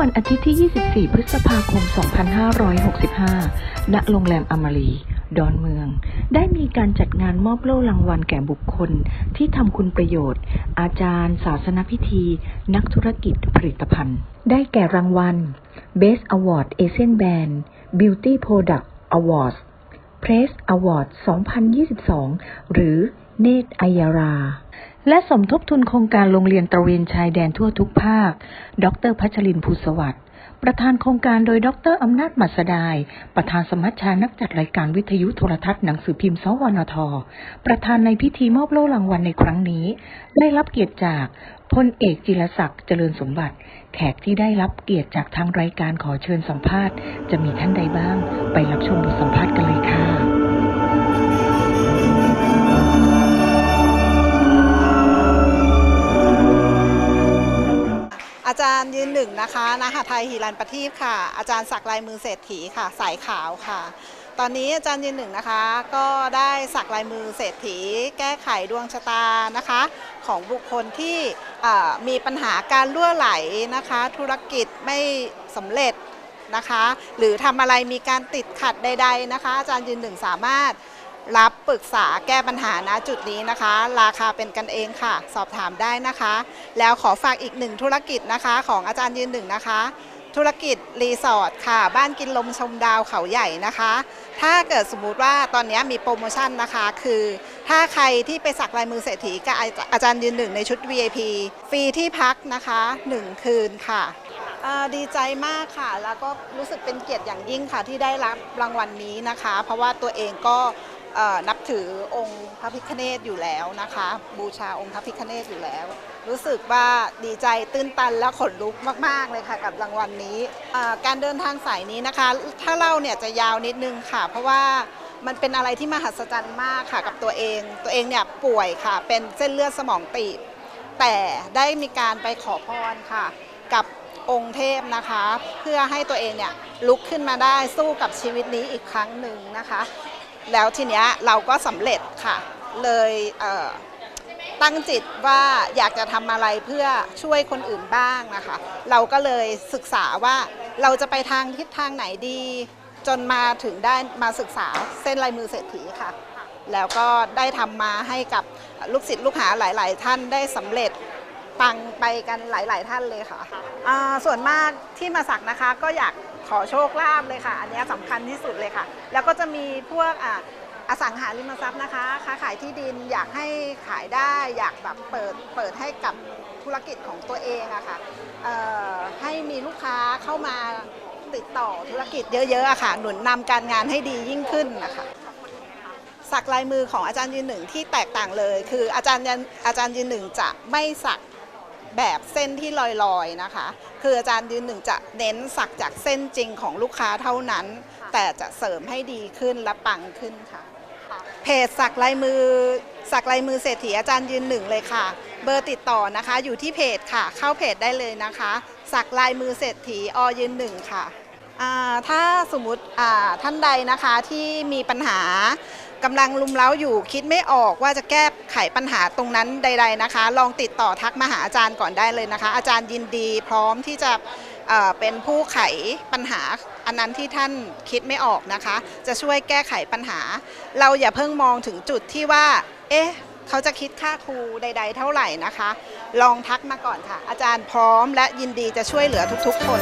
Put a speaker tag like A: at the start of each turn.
A: วันอาทิตย์ที่ 24 พฤษภาคม 2565 ณ โรงแรมอมรี ดอนเมือง ได้มีการจัดงานมอบโล่รางวัลแก่บุคคล ที่ทำคุณประโยชน์ อาจารย์ ศาสนพิธี นักธุรกิจผลิตภัณฑ์ ได้แก่รางวัล Best Award Asian Band Beauty Product Awards Press Award 2022 หรือเนตรอัยรา และสมทบทุนโครงการโรงเรียนตระเวนชายแดนทั่วทุกภาค ดรพัชรินภูสวัสดิ์ประธานโครงการโดยดรอำนาจมัสดาย ประธานสมัชชานักจัดรายการวิทยุโทรทัศน์หนังสือพิมพ์สวนท ประธานในพิธีมอบโล่รางวัลในครั้งนี้ ได้รับเกียรติจากพลเอกจิรศักดิ์เจริญสมบัติ แขกที่ได้รับเกียรติจากทางรายการขอเชิญสัมภาษณ์ จะมีท่านใดบ้าง ไปรับชมบทสัมภาษณ์กันเลยค่ะ
B: งนะคะนหไทยหิรันประทีปค่ะ อาจารย์สักลายมือเศรษฐีค่ะ สายขาวค่ะ ตอนนี้อาจารย์ยืนหนึ่งนะคะ ก็ได้สักลายมือเศรษฐี แก้ไขดวงชะตานะคะ ของบุคคลที่มีปัญหาการล่วไหลนะคะ ธุรกิจไม่สำเร็จนะคะ หรือทำอะไรมีการติดขัดใด ๆนะคะ อาจารย์ยืนหนึ่งสามารถ รับปรึกษาแก้ปัญหาณจุดนี้นะคะ ราคาเป็นกันเองค่ะ สอบถามได้นะคะ แล้วขอฝากอีกหนึ่งธุรกิจนะคะ ของอาจารย์ยืนหนึ่งนะคะ ธุรกิจรีสอร์ทค่ะ บ้านกินลมชมดาวเขาใหญ่นะคะ ถ้าเกิดสมมุติว่าตอนนี้มีโปรโมชั่นนะคะ คือถ้าใครที่ไปสักลายมือเศรษฐีกับอาจารย์ยืนหนึ่งในชุด VIP ฟรีที่พักนะคะ 1 คืนค่ะดีใจมากค่ะ แล้วก็รู้สึกเป็นเกียรติอย่างยิ่งค่ะที่ได้รับรางวัลนนี้นะคะ เพราะว่าตัวเองก็ นับถือองค์พระพิฆเนศอยู่แล้วนะคะ บูชาองค์พระพิฆเนศอยู่แล้ว รู้สึกว่าดีใจตื้นตันและขนลุกมาก ๆ เลยค่ะกับรางวัลนนี้การเดินทางสายนี้นะคะ ถ้าเล่าเนี่ยจะยาวนิดนึงค่ะ เพราะว่ามันเป็นอะไรที่มหัศจรรย์มากค่ะกับตัวเอง ตัวเองเนี่ยป่วยค่ะ เป็นเส้นเลือดสมองตีบแต่ได้มีการไปขอพรค่ะ กับองค์เทพนะคะ เพื่อให้ตัวเองเนี่ยลุกขึ้นมาได้สู้กับชีวิตนี้อีกครั้งหนึ่งนะคะ แล้วทีเนี้ยเราก็สำเร็จค่ะ เลยเตั้งจิตว่าอยากจะทำอะไรเพื่อช่วยคนอื่นบ้างนะคะ เราก็เลยศึกษาว่าเราจะไปทางทิศทางไหนดี จนมาถึงได้มาศึกษาเส้นลายมือเศรษฐีค่ะ แล้วก็ได้ทำมาให้กับลูกศิษย์ลูกหาหลาย ๆ ท่านได้สำเร็จ ปังไปกันหลาย ๆ ท่านเลยค่ะอ่าส่วนมากที่มาสักนะคะก็อยากขอโชคลาภเลยค่ะ อันนี้สำคัญที่สุดเลยค่ะ แล้วก็จะมีพวกอ่าอสังหาริมทรัพย์นะคะค้าขายที่ดินอยากให้ขายได้อยากแบบเปิดเปิดให้กับธุรกิจของตัวเองอะค่ะเอ่อให้มีลูกค้าเข้ามาติดต่อธุรกิจเยอะๆอะค่ะ หนุนนำการงานให้ดียิ่งขึ้นนะคะสักลายมือของอาจารย์ยืนหนึ่งที่แตกต่างเลย คืออาจารย์อาจารย์ยืนหนึ่งจะไม่สัก แบบเส้นที่ลอยๆนะคะ คืออาจารย์ยืนหนึ่งจะเน้นสักจากเส้นจริงของลูกค้าเท่านั้น แต่จะเสริมให้ดีขึ้นและปังขึ้นค่ะ เพจสักลายมือ สักลายมือเศรษฐีอาจารย์ยืนหนึ่งเลยค่ะ เบอร์ติดต่อนะคะ อยู่ที่เพจค่ะ เข้าเพจได้เลยนะคะ สักลายมือเศรษฐีอยืนหนึ่งค่ะอ่า ถ้าสมมติท่านใดนะคะที่มีปัญหากำลังลุมเล้าอยู่คิดไม่ออกว่าจะแก้ไขปัญหาตรงนั้นใด ๆนะคะ ลองติดต่อทักมาหาอาจารย์ก่อนได้เลยนะคะ อาจารย์ยินดีพร้อมที่จะเอ่อเป็นผู้ไขปัญหาอันนั้นที่ท่านคิดไม่ออกนะคะ จะช่วยแก้ไขปัญหา เราอย่าเพิ่งมองถึงจุดที่ว่า เอ๊ะเขาจะคิดค่าครูใด ๆ เท่าไหร่นะคะ ลองทักมาก่อนค่ะ อาจารย์พร้อมและยินดีจะช่วยเหลือทุกๆ คน